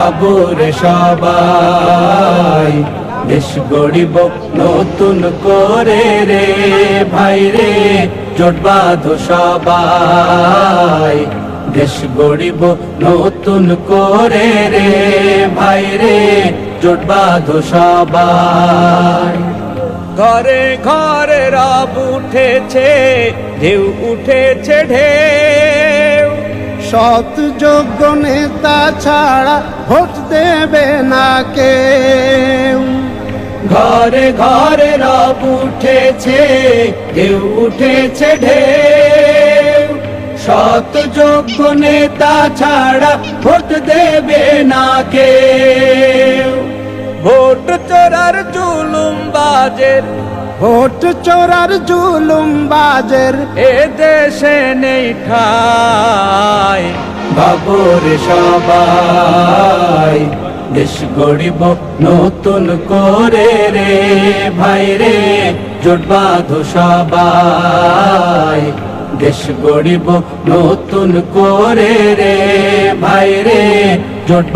বাবুরে সবাই, দেশ গড়িব নতুন করে রে, ভাই রে, জোট বাঁধো সবাই, দেশ গড়িব নতুন করে রে, ভাই রে, জোট বাঁধো সবাই। ঘরে ঘরে রব উঠেছে, ঢেউ উঠেছে ঢেউ সৎ যোগ্য নেতা ছাড়া ভোট দেবে না কেউ। ঘরে ঘরে রব উঠেছে ঢেউ উঠেছে ঢেউ। সত যোগ্য নেতা ছাড়া ভোট দেবে না কেউ। ভোট চোরার জুলুম বাজের ভোট চোরার জুলুম বাজের। এ দেশে নেই ঠাই। বাবুর সবাই, দেশ গড়িব নতুন করে রে ভাই রে। জোট বাঁধো সবাই, দেশ গড়িব নতুন করে রে ভাই রে। জোট